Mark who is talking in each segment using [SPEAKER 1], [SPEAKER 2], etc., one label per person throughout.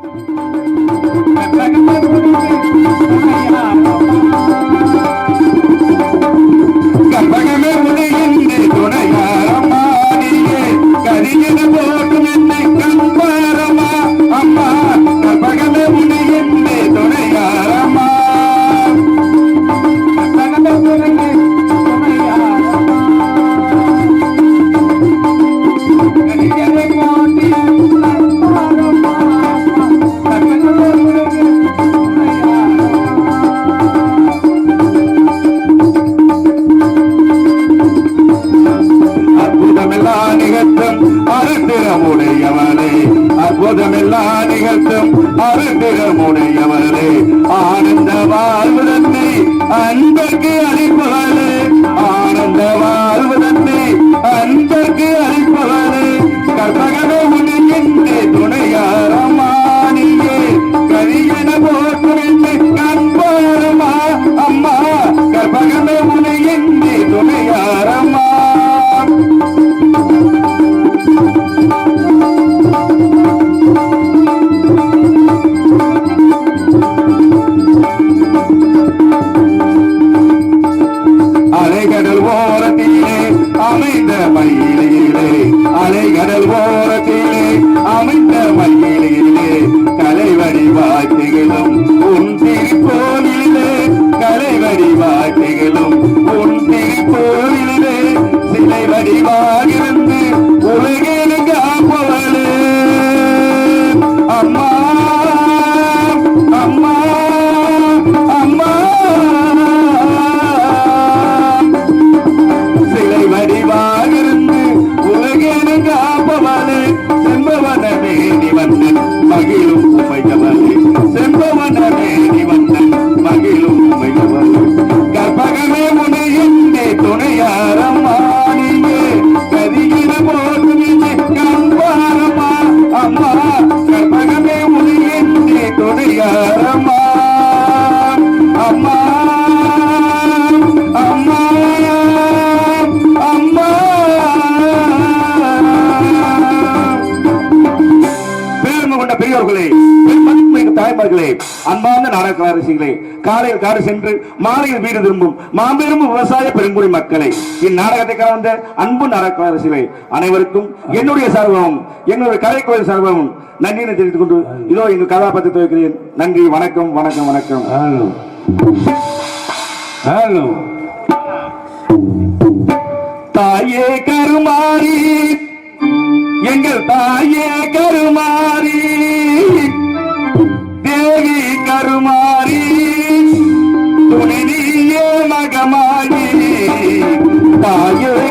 [SPEAKER 1] Thank you. உடையவரே அற்புதமெல்லாம் நிகழ்த்தும் அருந்திரமுடையவனே ஆனந்த வாழ்வதன்னை அன்பர்க்கு அளிப்பவனே ஆனந்த வாழ்வதன்னை அன்பர்க்கு அளிப்பவனே りは அன்பார்ந்த நாடக அரசிகளே காலையில் காடு சென்று மாலையில் வீடு திரும்பும் மாபெரும் விவசாய பெருங்குடி மக்களை இந்நாடகத்தை கலந்த அன்பு நாடக அரசிகளே அனைவருக்கும் என்னுடைய சார்பமும் எங்களுடைய கலைக்கோயில் சார்பமும் நன்றியை தெரிவித்துக் கொண்டு இதோ எங்கள் கதாபாத்திரத்தை வைக்கிறேன் நன்றி வணக்கம் வணக்கம் வணக்கம்.
[SPEAKER 2] ஹலோ.
[SPEAKER 1] தாயே கருமாறி எங்கள் தாயே கருமாறி. கருமாறி துணை நீயே மகமாகி தாயே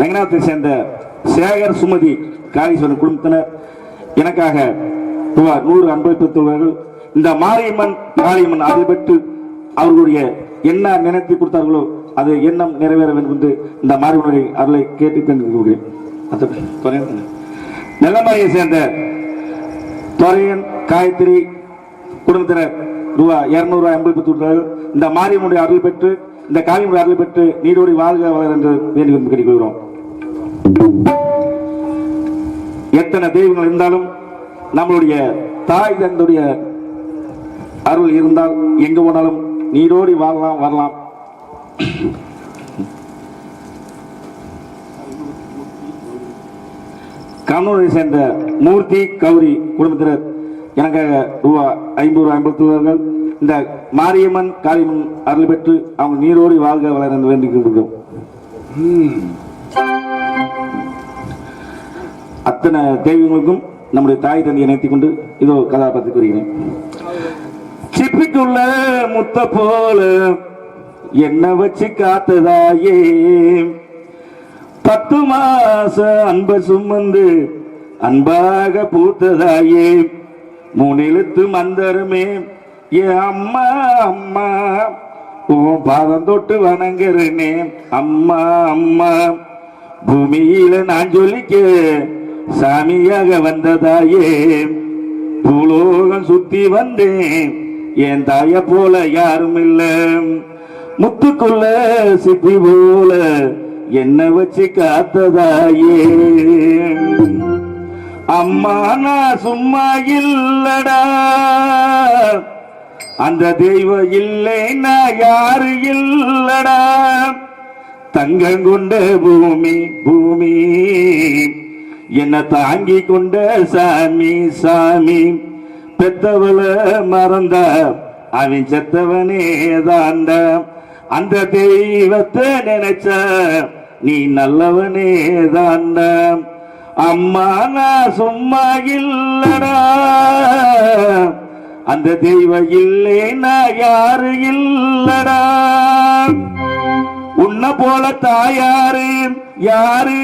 [SPEAKER 1] ரங்கநாதத்தை சேர்ந்த சேகர் சுமதி காளீஸ்வரன் குடும்பத்தினர். எனக்காக ரூபாய் நூறு அன்பளிப்புத்துள்ளார்கள் இந்த மாரியம்மன் காளியம்மன் அதை பெற்று அவர்களுடைய என்ன நினைத்து கொடுத்தார்களோ அது எண்ணம் நிறைவேற வேண்டும் என்று இந்த மாரியம்மனுடைய அருளை கேட்டு கொண்டிருக்கிறேன். நெல்லமலையை சேர்ந்த துறையன் காயத்ரி குடும்பத்தினர் ரூபாய் இரநூறுவா ஐம்பத்தி இந்த மாரியம்மனுடைய அருள் பெற்று இந்த காளியம்மனுடைய அருள் பெற்று நீடோடி வாழ்க வளர் என்று வேண்டுகோள் கேட்டுக்கொள்கிறோம் எத்தனை தெய்வங்கள் இருந்தாலும் நம்மளுடைய தாய் தந்தைய அருள் இருந்தால் எங்க போனாலும் நீரோடி வாழலாம் வரலாம். கண்ணூரை சேர்ந்த மூர்த்தி கௌரி குடும்பத்தினர் எனக்காக ரூபா ஐம்பது ரூபாய் ஐம்பத்துள்ளார்கள் இந்த மாரியம்மன் காளியம்மன் அருள் பெற்று அவங்க நீரோடி வாழ்க வளர என்று வேண்டிக் கொள்கிறோம் அத்தனை தெய்வங்களுக்கும் நம்முடைய தாய் தந்தையை இணைத்துக் கொண்டு இதோ கதாபாத்திரம் கூறுகிறேன். சிப்பிக்குள்ள முத்த போல என்ன வச்சு காத்ததாயே. பத்து மாச அன்ப சுமந்து அன்பாக பூத்ததாயே. மூணெழுத்து மந்தருமே ஏ அம்மா அம்மா உன் பாதம் தொட்டு வணங்குறனே அம்மா அம்மா. பூமியில நான் சொல்லிக்க சாமியாக வந்ததாயே. பூலோகம் சுத்தி வந்தேன். என் தாய போல யாரும் இல்ல முத்துக்குள்ள சிப்பி போல என்ன வச்சு காத்ததாயே. அம்மா நான் சும்மா இல்லடா. அந்த தெய்வம் இல்லை நான் யாரு இல்லடா. தங்கம் கொண்ட பூமி பூமி. என்ன தாங்கி கொண்ட சாமி சாமி? பெத்தவள மறந்த அவன் செத்தவனே தாண்ட. அந்த தெய்வத்தை நினைச்ச நீ நல்லவனே தாண்ட. அம்மா நான் சும்மா இல்லடா. அந்த தெய்வம் இல்லை நான் யாரு இல்லடா. உன்னை போல தாயாரு யாரு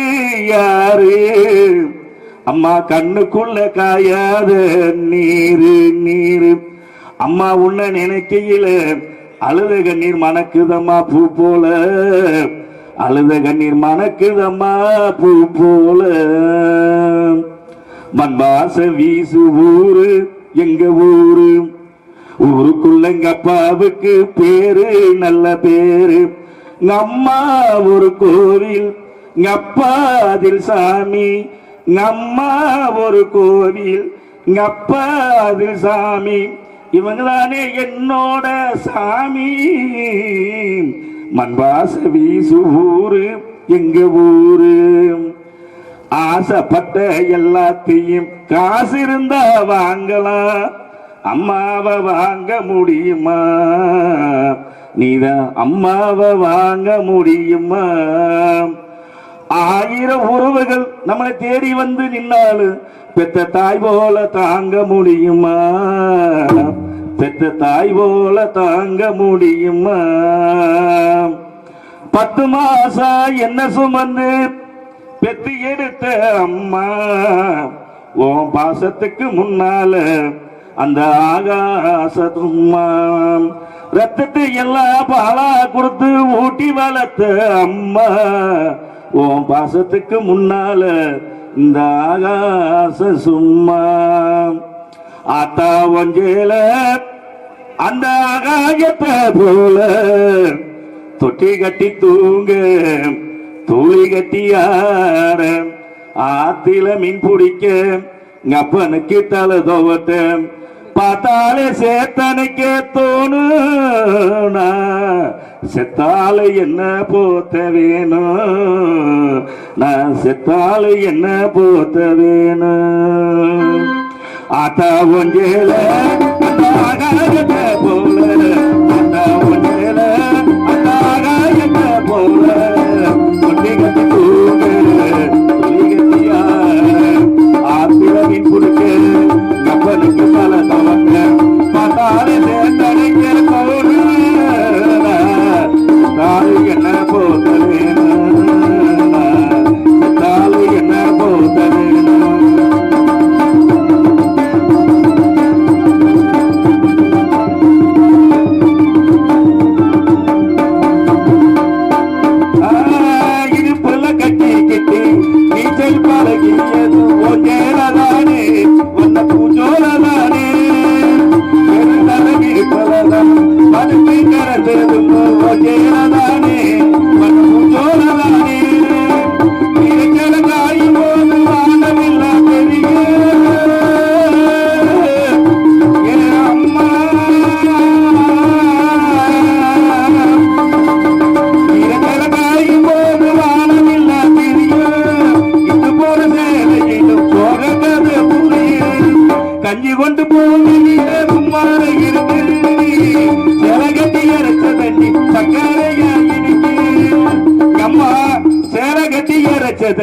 [SPEAKER 1] யாரு? அம்மா கண்ணுக்குள்ள காயாத நீரு நீரு. அம்மா உன்னை நினைக்கையில அழுத கண்ணீர் மணக்குதம்மா பூ போல. அழுத கண்ணீர் மணக்குதம்மா பூ போல. மண்பாச வீசு ஊரு எங்க ஊரு? ஊருக்குள்ள எங்க அப்பாவுக்கு பேரு நல்ல பேரு. நம்மா ஒரு கோவில் அப்பா அதில் சாமி நம்மா அம்மா ஒரு கோவில் எங்க அப்பா அதில் சாமி. இவங்களானே என்னோட சாமி. மண்வாச வீசு ஊரு எங்க ஊரு? ஆசைப்பட்ட எல்லாத்தையும் காசு இருந்தா வாங்கலாம் அம்மாவை வாங்க முடியுமா? நீதான் அம்மாவை வாங்க முடியுமா? ஆயிரம் உறவுகள் நம்மளை தேடி வந்து நின்னாலும் பெத்த தாய் போல தாங்க முடியுமா? பெத்த தாய் போல தாங்க முடியுமா? பத்து மாசம் என்ன சுமந்து பெத்து எடுத்த அம்மா? உன் பாசத்துக்கு முன்னால அந்த ஆகாசதும்மா ரத்தத்தை எல்லாம் பாலா கொடுத்து ஊட்டி வளர்த்த அம்மா. உன் பாசத்துக்கு முன்னால இந்த ஆகாச சும்மா. ஆத்தா ஒஞ்சேல அந்த ஆகாயத்தை போல. தொட்டி கட்டி தூங்க தூளி கட்டி ஆட ஆத்தில மீன் பிடிக்க எங்க அப்பனுக்கு தலை தோவட்ட பார்த்தாலே சேத்தனுக்கே தோணுனா. செத்தாலை என்ன போத்த வேணும்? நான் செத்தாலை என்ன போத்த வேணும்? ஆத்தா ஒஞ்சேல போ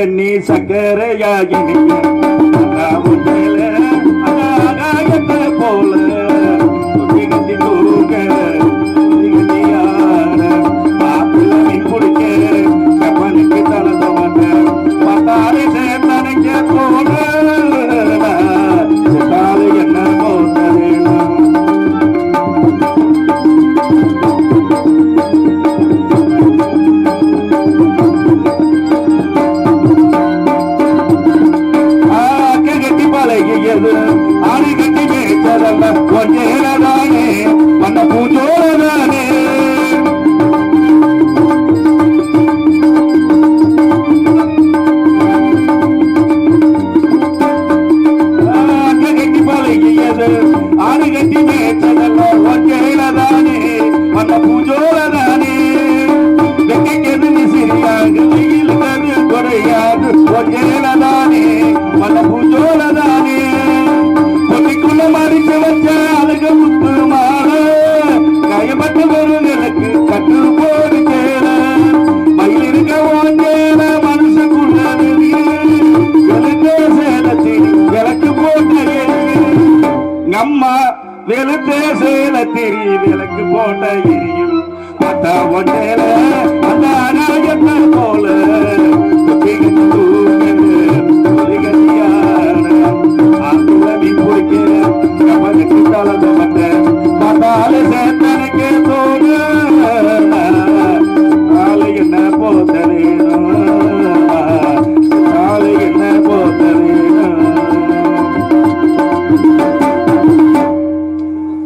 [SPEAKER 1] தண்ணி சக்கரையா இனிக்கு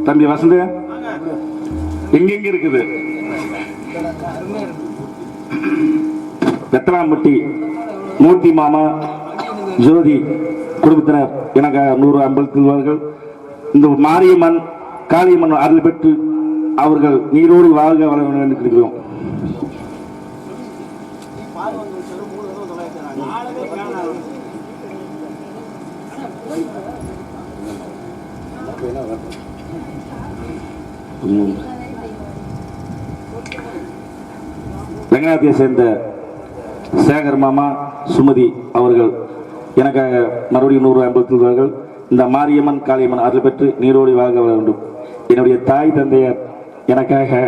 [SPEAKER 1] தம்பி வசந்த எங்கெங்க இருக்குது? வெத்தலாம்பட்டி மூர்த்தி மாமா ஜோதி குடும்பத்தினர் எனக்கு நூறு ரூபாய்கள் இந்த மாரியம்மன் காளியம்மன் அருள் பெற்று அவர்கள் நீரோடு வாழ்க வளர வேண்டும் என்று ம். வெங்கடாத்தியை சேர்ந்த சேகர் மாமா சுமதி அவர்கள். எனக்காக மறுபடியும் நூறு ஐம்பத்தி ரூபாய்கள் இந்த மாரியம்மன் காளியம்மன் அருள் பெற்று நீரோடி வாழ்க வர வேண்டும். என்னுடைய தாய் தந்தையர் எனக்காக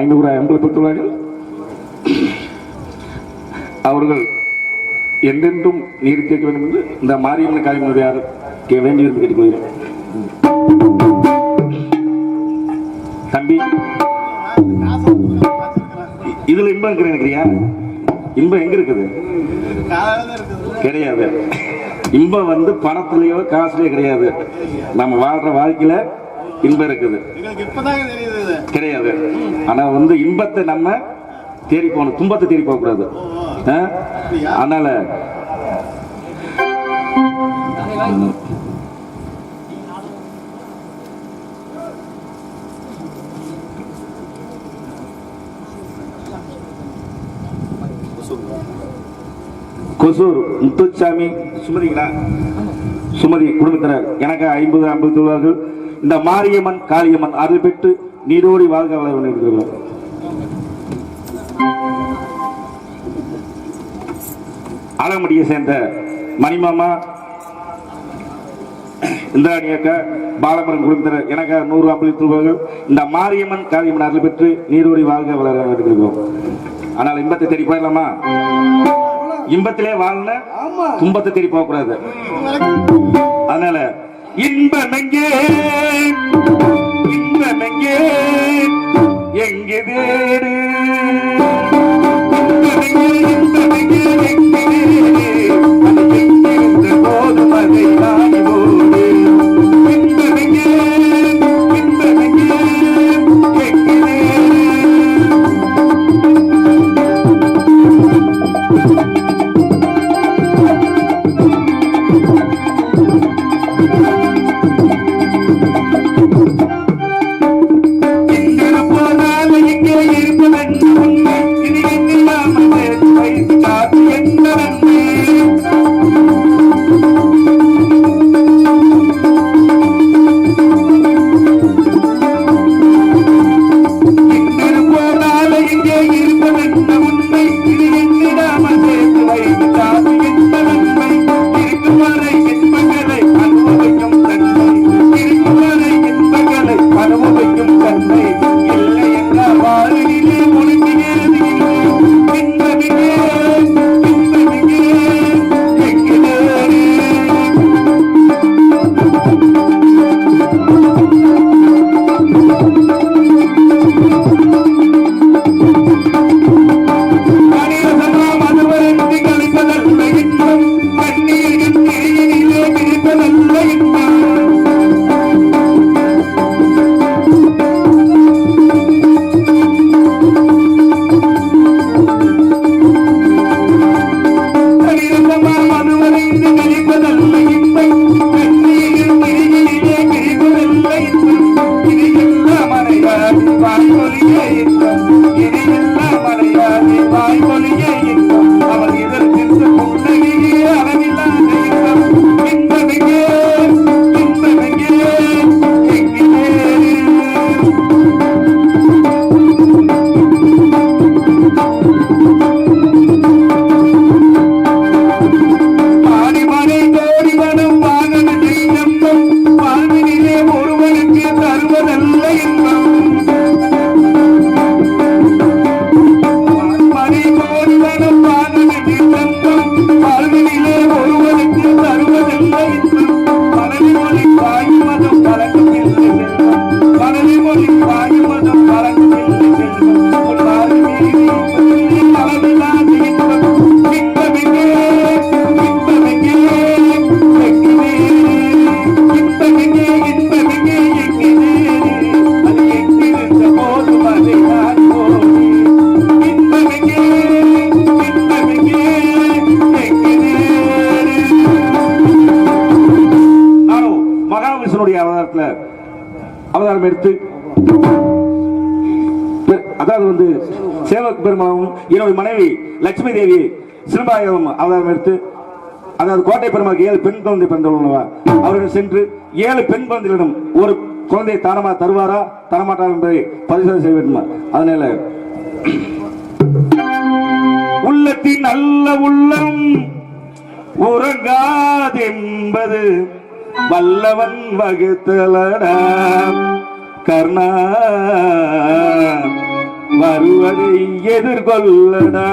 [SPEAKER 1] ஐநூறு ஐம்பத்தி ரூபாய்கள் அவர்கள் என்றென்றும் நீர் கேட்க வேண்டும் என்று இந்த மாரியம்மன் காளியம்மனுடைய அருள் வேண்டி விரும்பி கேட்டுக்கொள்கிறேன். தம்பி இதுல இன்பம் இருக்கிற நினைக்கிறியா? இன்பம் எங்க இருக்குது? கிடையாது. இன்பம் வந்து பணத்திலேயோ காசுலயோ கிடையாது. நம்ம வாழ்ற வாழ்க்கையில இன்பம் இருக்குது. கிடையாது. ஆனா வந்து இன்பத்தை நம்ம தேடி போகணும். துன்பத்தை தேடி போக கூடாது? அதனால கொசூர் முத்துச்சாமி சுமதிங்களா? சுமதி குடும்பத்தினர் எனக்கு ஐம்பது ஐம்பது ரூபாய்கள் இந்த மாரியம்மன் காளியம்மன் அருள் பெற்று நீரோடி வாழ்க வளர வேண்டும் இருக்கிறோம் ஆலமடியை சேர்ந்த மணிமாமா இந்திராணி அக்கா பாலமரன் குடும்பத்தினர் எனக்கு நூறு ரூபாய்கள் இந்த மாரியம்மன் காளியம்மன் அருள் பெற்று நீரோடி வாழ்க வளர இருக்கிறோம் ஆனால் இன்பத்தை தேடி போயிடலாமா? இன்பத்திலே வாழல துன்பத்தை தேடி போக கூடாது அதனால இன்பம் எங்கே இன்பம் எங்கே எங்கே தேடு இன்பம் எங்கே எங்கே போதும் அதை என்னுடைய மனைவி லட்சுமி தேவி சிலம்பாயம் அவதாரம் எடுத்து அதாவது கோட்டை பெருமாக்கு ஏழு பெண் குழந்தை பிறந்தவா அவர்கள் சென்று ஏழு பெண் குழந்தைகளிடம் ஒரு குழந்தையை தானமா தருவாரா தரமாட்டார் என்பதை பரிசோதனை செய்ய வேண்டுமா? அதனால உள்ளத்தின் நல்ல உள்ளம் உறங்காதென்பது வல்லவன் வகுத்தலடா கர்ணா. வருவதை எதிர்கொள்ளடா.